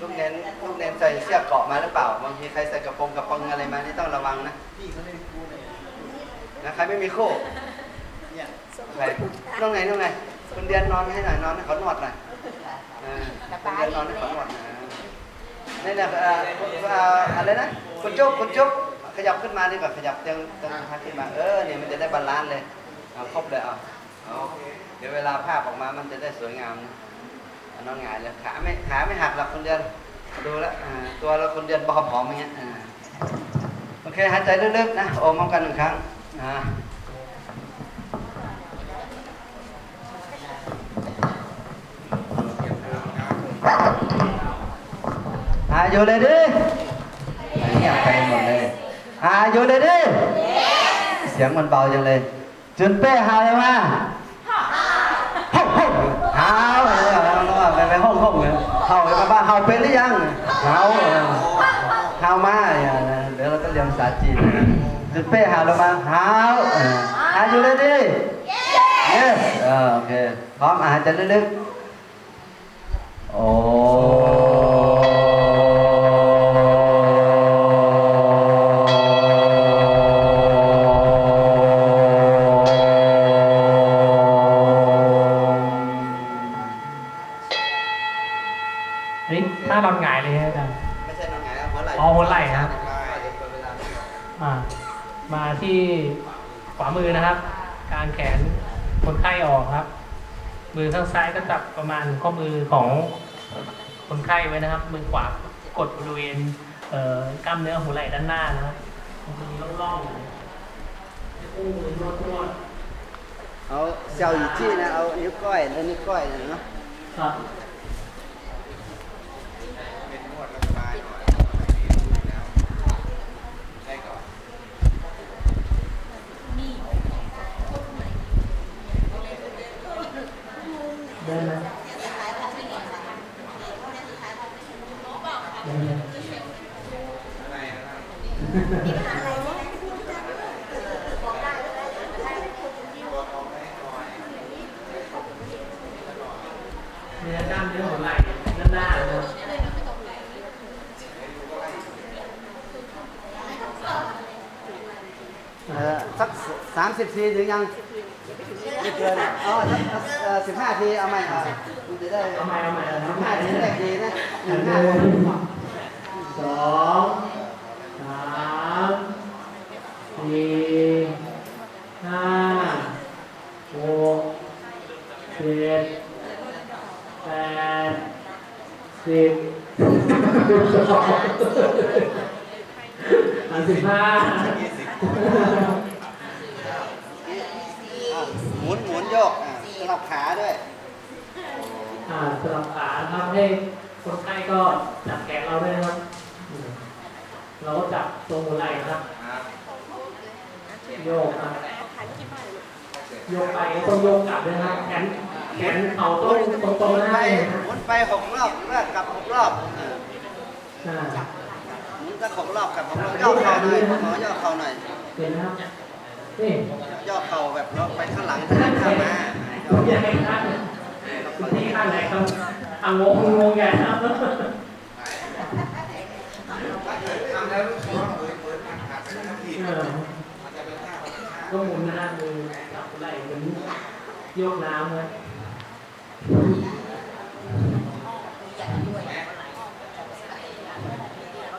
ลูกเน้นลูกเน้นใส่เสื้อเกราะมาหรือเปล่า บางทีใครใส่กระโปรงกระโปรงอะไรมานี่ต้องระวังนะพี่เขาเล่นคู่เนี่ยนะใครไม่มีคู่เนี่ยใครน้องไหนน้องไหนคุณเดือนนอนให้หน่อยนอนให้เขานวดหน่อยเออคุณเดือนนอนให้เขานวดหน่อยนี่เนี่ยเอ่อเอ่ออะไรนะคุณจุ๊บคุณจุ๊บขยับขึ้นมาดีกว่าขยับเตียงเตียงพาขึ้นมาเออเนี่ยมันจะได้บาลานซ์เลยเอาครบเลยเอาเอาเดี๋ยวเวลาภาพออกมามันจะได้สวยงามนะเอา นอนหงายเลยขาไม่ขาไม่หักหรอกคุณเดือนดูแล้วตัวเราคุณเดือนบอผอมอย่างเงี้ยโอเคหายใจลึกๆนะโอมพร้อมกันหนึ่งครั้งอ่า Are you ready? เงียบไปหมดเลย Are you ready? เสียงมันเบาจังเลย จุนเป้หาเลยมาฮ่องฮ่องหาวเออเอาไปไปห้องห้อง เลยเห่าไปบ้านเห่าเป็นหรือยังเห่าเอามาอย่างนั้นเดี๋ยวเราก็เรียนภาษาจีนจุดเป้หาลงมาหาวเออ Are you ready? Yes เออโอเคพร้อมอาจจะนึกๆโอ้ ข้อมือของคนไข้ไว้นะครับ มือขวากดบริเวณเอ่อกล้ามเนื้อหัวไหล่ด้านหน้านะครับมันจะมีร่องๆอยู่ให้อุ้งมือนวดนวดเอาเจ้าอยู่ที่นะเอานิ้วก้อยแล้วนิ้วก้อยนะเนาะๆครับ เป็นนวดแล้วสบายหน่อยแล้วได้ก่อน ได้ไหมได้ไหม อะไรนะครับ เนื้อกล้ามเนื้อหัวไหล่ด้านหน้านะครับ เออ สักสามสิบทีถึงยังไม่เกินอ๋อสักสิบห้าทีเอาไหมอะมันจะได้เอาใหม่เอาใหม่เอาสิบใหม่ห้าทีแรกดีนะหหนึ่นึ่งงห้าสองสามสี่ห้าหกเจ็ดแปดสิบอันสิบห้า อะหมุนหมุนโยกอะสลับขาด้วย อ่า สลับขาทำให้คนไข้ก็จับแขนเราด้วยนะครับอืมเราก็จับตรงหัวไหล่นะครับครับ โยกครับ โยกไปก็ต้องโยกกลับด้วยนะครับแขนแขนเขาต้องตรงๆนะไปครับหมุนไปหกรอบแล้วกลับหกรอบอะอ่าหมุนสักหกรอบกลับหกรอบย่อเข่าหน่อยหมอย่อเข่าหน่อยเห็นนะครับนี่ย่อเข่าแบบเราไปข้างหลังข้างข้างหน้าคุณอยากให้ข้างคุณที่ข้างไหน ครับอะงงงงใหญ่ครับทำแล้วรู้สึกว่าเปิดเปิดมันขาดไปทั้งที เออ มันจะเป็นท่าธรรมชาติ ก็หมุนหน้ามือจับไหล่เหมือนโยกน้ำนะ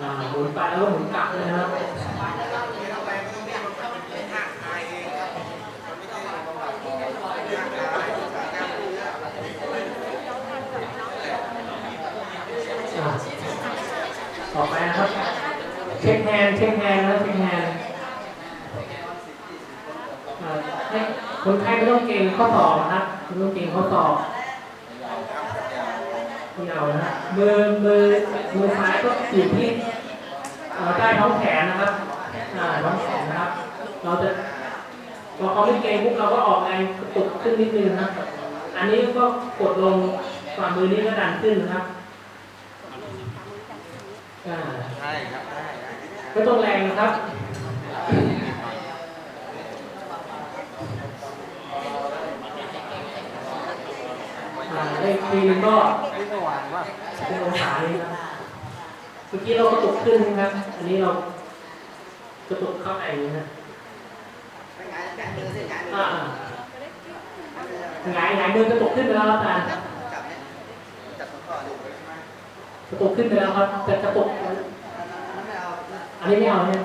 อ่าหมุนไปแล้วก็หมุนกลับเลยนะครับ อะ ต่อไปนะครับ เช็คแฮนด์เช็คแฮนด์นะเช็คแฮนด์คนไข้ไม่ต้องเกรงข้อศอกนะครับไม่ต้องเกรงข้อศอกที่เอานะมือมือมือซ้ายก็อยู่ที่ใต้ท้องแขนนะครับอ่าท้องแขนนะครับ เราจะพอเขาไม่เกรงปุ๊บเราก็ออกแรงกระตุกขึ้นนิดนึงนะ อันนี้ก็กดลงฝ่ามือนี้ก็ดันขึ้นนะครับ ใช่ครับได้ไม่ต้องแรงนะครับอ่าได้อีกทีนึงก็เป็นองศานี้ครับเมื่อกี้เรากระตุกขึ้นนะครับ อันนี้เรากระตุกเข้าในนะฮะอ่าหงายหงายมือกระตุกขึ้นไปแล้วครับอาจารย์จับเนี่ยจับตรงข้อดู กระตุกขึ้นไปแล้วครับแต่กระตุกไม่เอาอันนี้ไม่เอาเนี่ย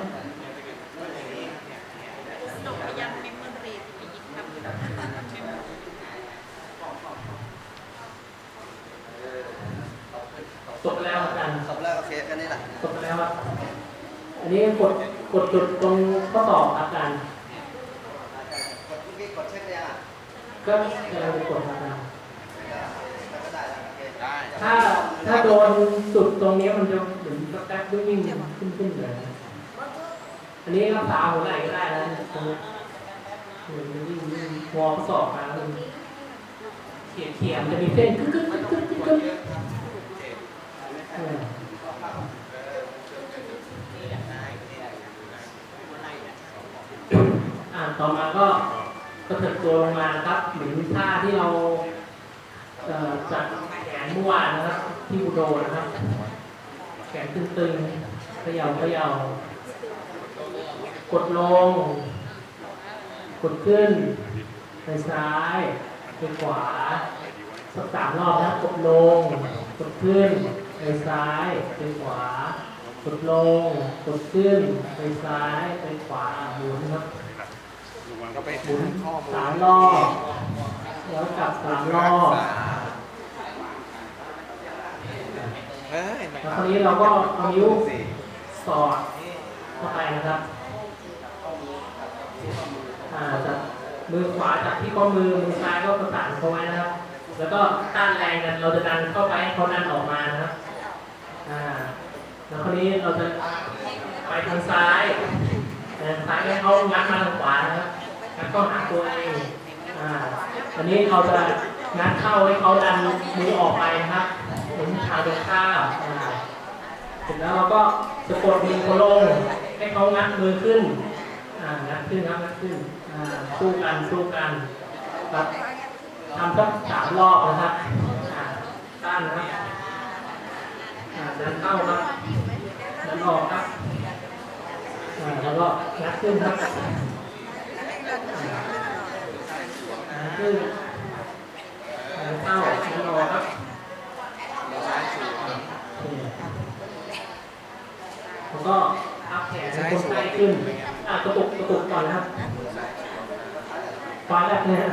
ตกไปแล้วอาจารย์จบแล้วโอเคแค่นี้แหละตกไปแล้วครับอันนี้กดกดจุดตรงข้อต่อครับอาจารย์กดเมื่อกี้กดเช็คยังอะก็กำลังจะกดครับ ถ้าถ้าโดนจุดตรงนี้มันจะเหมือนกับแป๊บวิ่งวิ่งขึ้นขึ้นเลยอันนี้รักษาหัวไหล่ก็ได้นะตรงนี้เหมือนมันวิ่งวิ่งวอลสอบมาแล้วเขียเขียมันจะมีเส้นกึ๊กกึ๊กกึ๊กกึ๊กกึ๊กกึ๊กเอออ่าต่อมาก็กระเถิบตัวลงมาครับเหมือนท่าที่เรา จัดแขนเมื่อวานนะครับที่บุโดนะครับ แขนตึงๆเขย่าเขย่ากดลง กดขึ้น ไปซ้าย ไปขวา สักสามรอบนะกดลง กดขึ้น ไปซ้าย ไปขวา กดลง กดขึ้น ไปซ้าย ไปขวาหมุนครับมันก็ไปหมุนข้อมูลสามรอบ แล้วกลับสามรอบ เฮ้ย แล้วคราวนี้เราก็เอานิ้วสอดเข้าไปนะครับอ่าจับมือขวาจับที่ข้อมือมือซ้ายก็ประสานเขาไว้นะครับ แล้วก็ต้านแรงกันเราจะดันเข้าไปให้เขาดันออกมานะครับอ่าแล้วคราวนี้เราจะไปทางซ้ายทางซ้ายให้เขางัดมาทางขวานะครับงัดเข้าหาตัวเองอ่าอันนี้เราจะงัดเข้าให้เขาดันมือออกไปนะครับหมุนทางตรงข้าม เสร็จแล้วเราก็จะกดมือเขาลง ให้เขางัดมือขึ้นอ่างัดขึ้นครับงัดขึ้นอ่าสู้กันสู้กันครับทำสักสามรอบนะครับอ่าต้านนะครับอ่าดันเข้าครับดันออกครับอ่าแล้วก็งัดขึ้นครับงัดขึ้นดันเข้าดันออกครับโอเคแล้วก็อัพแขนคนไขึ้นอ่ากระตุกกระตุกก่อนนะครับฟ้าแรกเนี่ย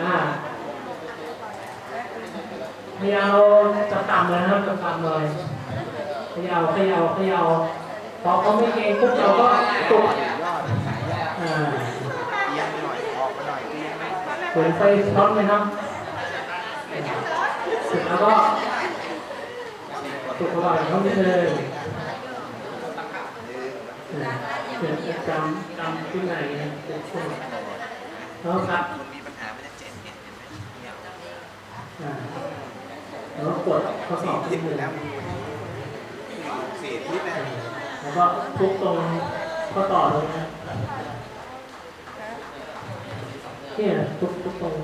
อ่าพยายามจะต่ำเลยนะครับจะต่ำเลยพยายามพยายามพยายามพอเขาไม่เก่งปุ๊บเราก็ตุกอ่าเอียงหน่อยออกไปหน่อยเอียงเหมือนไฟช็อตเลยครับเสร็จแล้วก็ตุกเข้าไปเขาไม่เลย เดี๋ยวจำจำขึ้นไหนนะแล้วครับมีปัญหามันจะเจ็บเนี่ยเห็นไหมเนี่ยอ่าแล้วกดข้อสอบที่มือแล้วสี่ทิศนะแล้วก็ทุกตรงข้อต่อตรงนี้เนี่ยทุกทุกตรง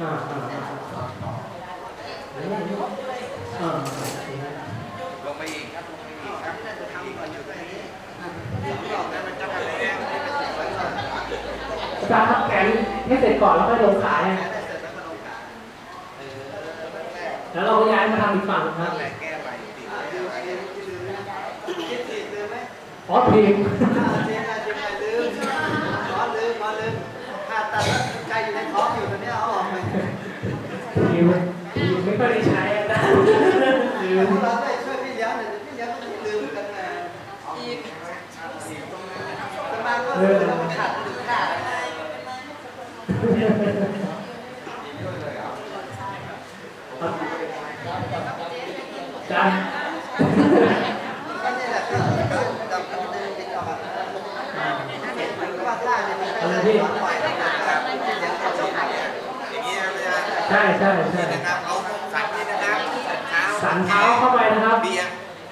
อ่าอ่าอ่าอ่าอ่า อีกครับลงไปอีกครับทำก่อนอยู่ตรงนี้รอบนั้นมันจะไปแล้วอาจารย์ทับแขนให้เสร็จก่อนแล้วค่อยลงขาเนี่ยแล้วเราก็ย้ายมาทำอีกฝั่งครับแหละแก้ไปติดอ๋อทีมทีมทีมไม่ค่อยได้ใช้อะนะลืม เออจานอะไรพี่อย่างนี้นะอาจารย์ใช่ใช่ใช่นะครับเอาสันนี่นะครับเท้าสันเท้าเข้าไปนะครับเบียง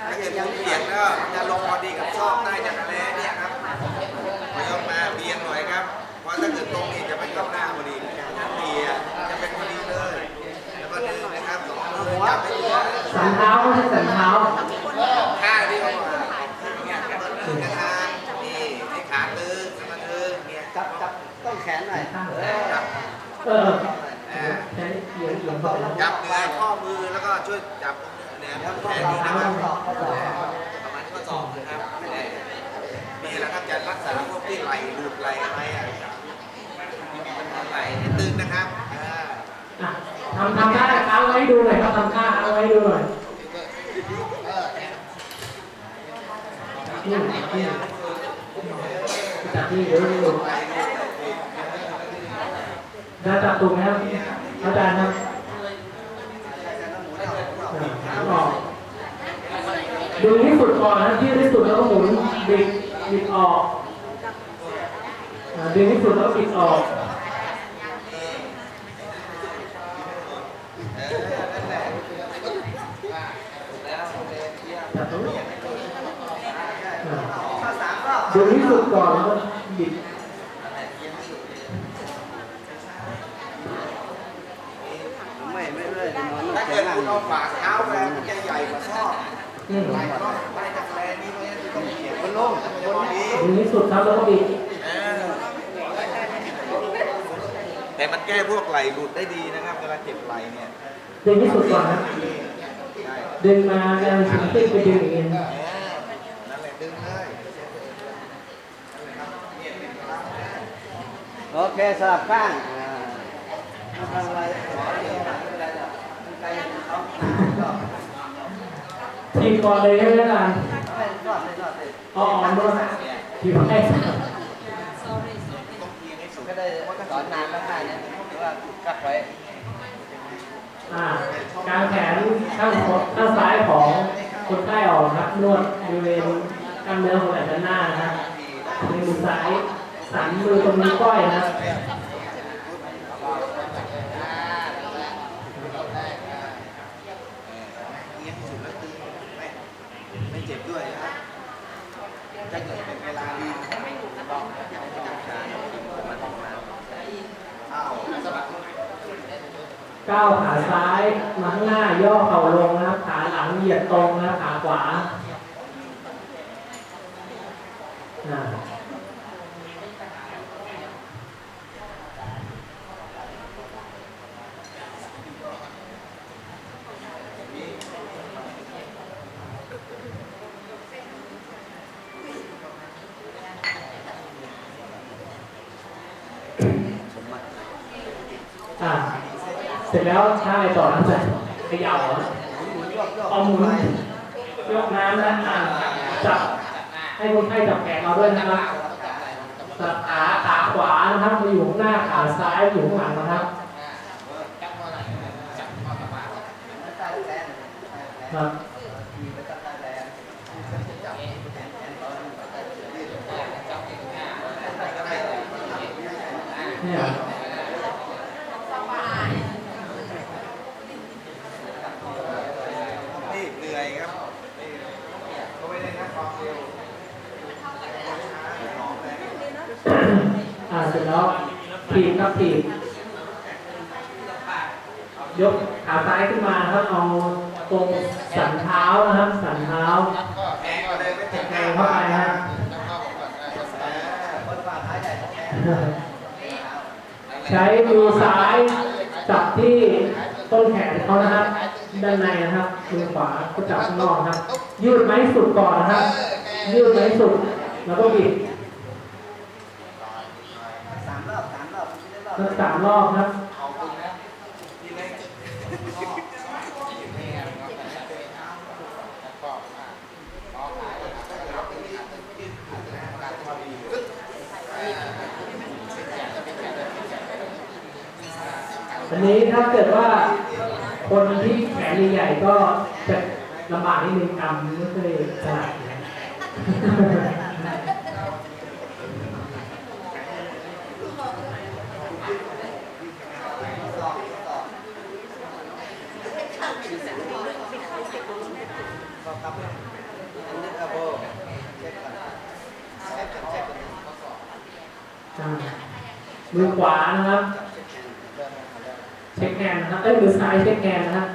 ถ้าเกิดคุณเบียงก็จะลงพอดีกับซอกใต้จักรแล้เนี่ยครับพอยกมาเบียงหน่อยครับ ตรงนี้จะไปเข้าหน้าพอดีนั่นเดียจะเป็นพอดีเลย แล้วก็ดึงนะครับ สันเท้าไม่ใช่สันเท้าข้างที่เขาเนี่ยกระดึงนะครับนี่ที่ขาตึงสมาตึงเนี่ยจับจับต้องแขนหน่อยจับเออใช้เหยียงเหยียงต่อจับเหนือข้อมือแล้วก็ช่วยจับตรงเหนือแขนนี้นะครับประมาณข้อศอกนะครับนี่แหละครับจะรักษาพวกที่ไหลหลุดไหลอะไรอะไหลให้ตึงนะครับ ทำทำท่าเท้าไว้ดูหน่อยครับทำท่าเอาไว้ดูหน่อยนี่นี่จับที่เดี๋ยวดูจะจับถูกไหมครับอาจารย์ครับอ่าออกดึงที่สุดก่อนนะยืดที่สุดแล้วก็หมุนบิดบิดออกอ่าดึงที่สุดแล้วก็บิดออก จับตรงนี้ ดึงที่สุดก่อนแล้วก็บิดไม่ไม่ไม่นอนถ้าเกิดคุณเอาฝาเท้าแรงมันจะใหญ่กว่าซอกอืมไหลก็ไปจากแรงนี้เพราะต้องเขียนบนลงบนนี้ดึงที่สุดครับแล้วก็บิดแต่มันแก้พวกไหลหลุดได้ดีนะครับเวลาเจ็บไหลเนี่ยดึงที่สุดก่อนนะดึงมาแล้วถึงขึ้นไปดึงอีกทีนั่นแหละดึงเลย โอเคสลับข้างทำอะไรขอเดียวไม่เป็นไรหรอกมันไกลเอาหนาก็ทีก่อนเลยใช่ไหมล่ะอ๋ออ๋อด้วยทีให้ก็ได้สอนนานแล้วค่ะเนี่ยหรือว่ากักไว้อ่ากางแขนข้างข้างซ้ายของคนไข้ออกครับนวดบริเวณกล้ามเนื้อของแขนด้านหน้านะครับในมือซ้าย สันมือตรงนิ้วก้อยนะเอียสุดแล้วตึงไม่ไม่เจ็บด้วยนะจะเกิดเป็นเวลาดีลองอย่าให้จับขามันออกมาอ้าวสะบัดก้าวขาซ้ายมาข้างหน้าย่อเข่าลงนะครับขาหลังเหยียดตรงนะครับขาขวาอ่า อ่า เสร็จแล้วท่าอะไรต่อนะจ๊ะเขย่าเอหมุนรอบเอาหมุนยกน้ำนะอ่าจับให้คนไข้จับแขนเราด้วยนะครับจับขาขาขวานะครับมาอยู่ข้างหน้าขาซ้ายอยู่ข้างหลังนะครับครับเนี่ย นี่เหนื่อยครับนี่ก็ไม่ได้นะความเร็ว อ่าเส ร็จแล้วถีบครับถีบยกขาซ้ายขึ้นมาครับเอาตรงสันเท้านะครับสันเท้าแทงก็เลยไม่เจ็บแทงเข้าไปนะคนฝ่าท้ายใหญ่แขนใช้มือซ้ายจับที่ต้นแขนเขานะครับ ด้านในนะครับมือขวาก็จับข้างนอกนะครับ ยืดไม้สุดก่อนนะครับ ยืดไม้สุดแล้วก็บิด สามรอบสามรอบไม่ได้รอบ สักสามรอบครับอาตรงนะทีเล็กอันนี้ถ้าเกิดว่าคนที่แขนใหญ่ๆก็จะลำบากนิดนึงกำไม่ค่อยถนัดนะ อ่ามือขวานะครับเช็คแฮนด์นะครับเอ้ยมือซ้ายเช็คแฮนนะครับ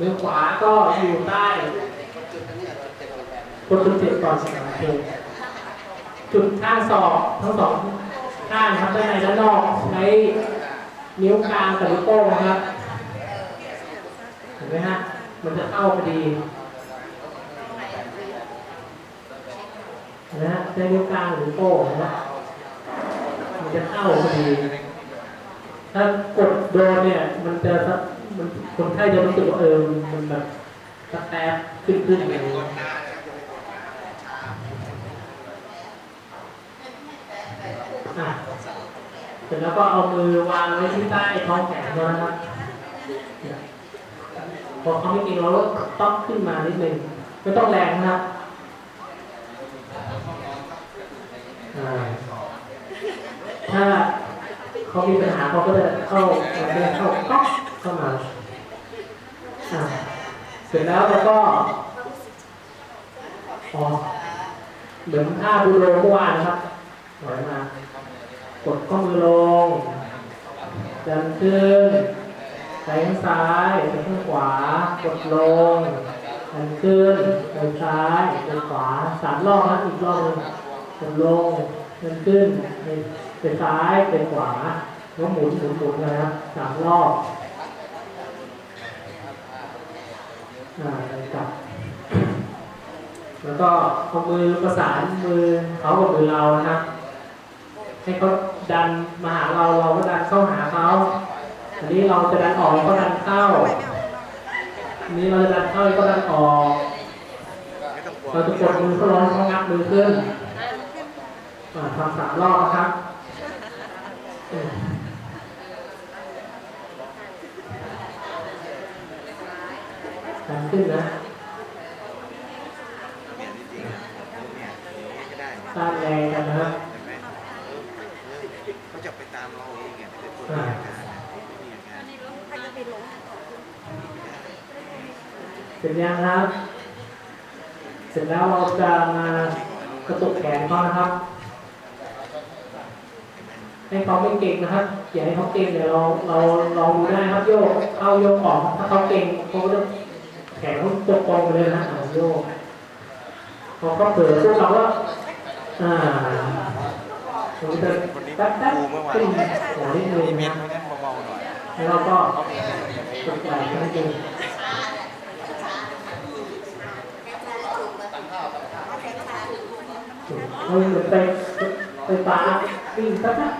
มือขวาก็อยู่ใต้กดจุดเจ็บก่อนโอเคจุดข้างศอกทั้งสองข้างครับด้านในด้านนอกใช้นิ้วกลางกับนิ้วโป้งนะครับเห็นไหมฮะ มันจะเข้าพอดีนไหมฮะใช้นิ้วกลางหรือโป้งนะมันจะเข้าพอดี ถ้ากดโดนเนี่ย มันจะสะมันคนไข้จะรู้สึกว่าเออมันแบบสแตปขึ้นขึ้นอย่างนี้อะเสร็จแล้วก็เอามือวางไว้ที่ใต้ท้องแขนนะครับ พอเขาไม่กินเราต้องขึ้นมานิดนึงไม่ต้องแรงนะครับถ้าเขามีปัญหาเขาก็จะเข้าเดินเข้าก๊อกเข้ามาอ่าเสร็จแล้วเราก็อ๋อเหมือนท่าบูโรเมื่อวานนะครับถอยมากดข้อมือลงดันขึ้น ไปข้างซ้ายไปข้างขวากดลงดันขึ้นไปซ้ายไปขวาสามรอบนะอีกรอบหนึงกดลงดันขึ้นไปซ้ายไปขวาแล้วหมุนหมุนหมุนนะครับสามรอบอ่ากลับแล้วก็เอามือประสานมือเขากับมือเรานะครับให้เขาดันมาหาเราเราก็ดันเข้าหาเขา อันนี้เราจะดันออกก็ดันเข้าอันนี้เราจะดันเข้าก็ดันออกไม่ต้องกลัวเราจะกดมือเขาร้อนเขางับมือขึ้นอ่าทำสามรอบนะครับอืมดันขึ้นนะเนี่ยจริงๆนะเนี่ยอย่างนี้ก็ได้เนี่ยต้านแรงกันนะครับเห็นไหมเขาจะไปตามเราเองไงแต่เป็นคนมีอาการนะไม่มีอาการ เสร็จยังครับ เสร็จแล้วเราจะมากระตุกแขนเขานะครับ ให้เขาไม่เก่งนะครับ อย่าให้เขาเก่งเดี๋ยวเราเราเราดูได้ครับโยกเข้าโยกออกถ้าเขาเก่งเขาก็จะแขนเขาตกตรงไปเลยนะอ่าโยกพอเขาเผลอพวกเราก็อ่าผมจะแป๊บแป๊บขึ้นหัวนิดนึงมีเม็นะดเพราะงั้นเบาๆหน่อยแล้วเราก็กดไหล่ให้ดูเฮ้ เหมือนไปไปปลาวิ่งสักนะ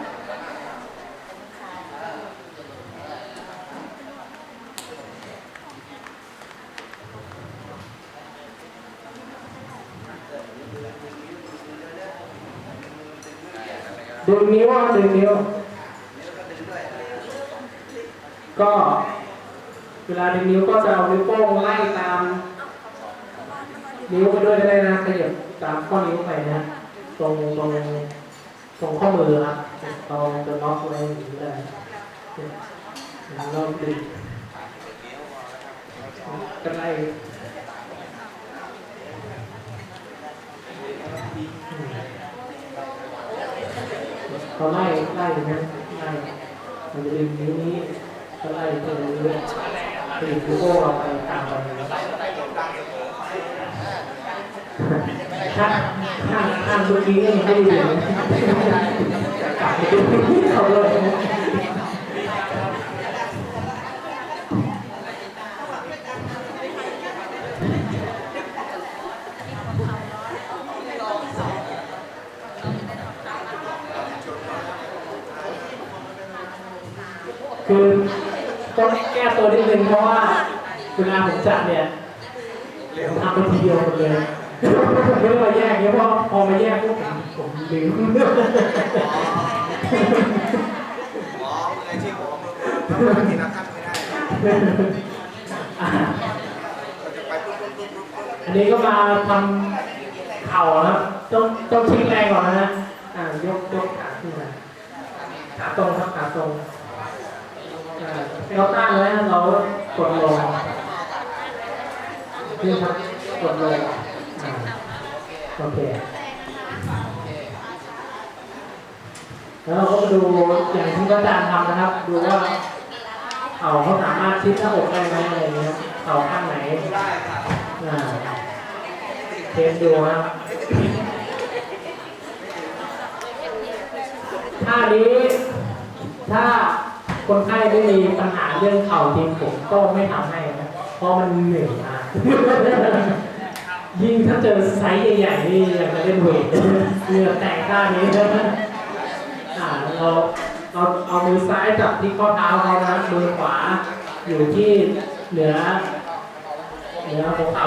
ดึงนิ้วดึงนิ้ว ก็เวลาดึงนิ้วก็จะเอานิ้วโป้งไล่ตาม นิ้วไปด้วยก็ได้นะขยับตามข้อนิ้วไปนะ ตรงตรงตรงข้อมือครับตรงจะล็อกไว้อย่างนี้ได้แล้วเราดึงก็ไล่อืมเขาไล่ไล่นะไล่มันจะดึงนิ้วนี้ก็ไล่ไปเรื่อยๆตีนิ้วโป้งเราไปตามไป ถ้าถ้าถ้าเมื่อกี้ก็ยังไม่ได้ยินกลับไปดูเขาเลยคือต้องแก้ตัวนิดนึงเพราะว่าเวลาผมจัดเนี่ยผมทำไปทีเดียวหมดเลย ไม่ได้มาแยกเนี่ยเพราะพอมาแยกปุ๊บผมผมลืมหมอมืออาชีพหมอมือมือกินอาท่านไม่ได้เราจะไปปุ๊บปุ๊บปุ๊บปุ๊บอันนี้ก็มาทำเข่านะครับต้องต้องชิงแรงก่อนนะฮะอ่ายกยกขาขึ้นมาขาตรงครับขาตรงอ่าเราต้านแล้วเรากดลงนี่ครับกดลง โอเคแล้วเราก็มาดูอย่างที่พระอาจารย์ทำนะครับ ดูว่าเขาเขาสามารถชิดหน้าอกได้ไหมอะไรเงี้ยเขาข้างไหนได้ครับเทสดูครับท่านี้ถ้าคนไข้ไม่มีปัญหาเรื่องเข่าจริงผมก็ไม่ทำให้นะเพราะมันเหนื่อยมาก ยิ่งถ้าเจอไซส์ใหญ่ๆนี่อยากจะเล่นเวทเหงื่อแตกข้านี้อ่าเราเราเอามือซ้ายจับที่ข้อเท้าเขานะมือขวาอยู่ที่เหนือเหนือหัวเข่า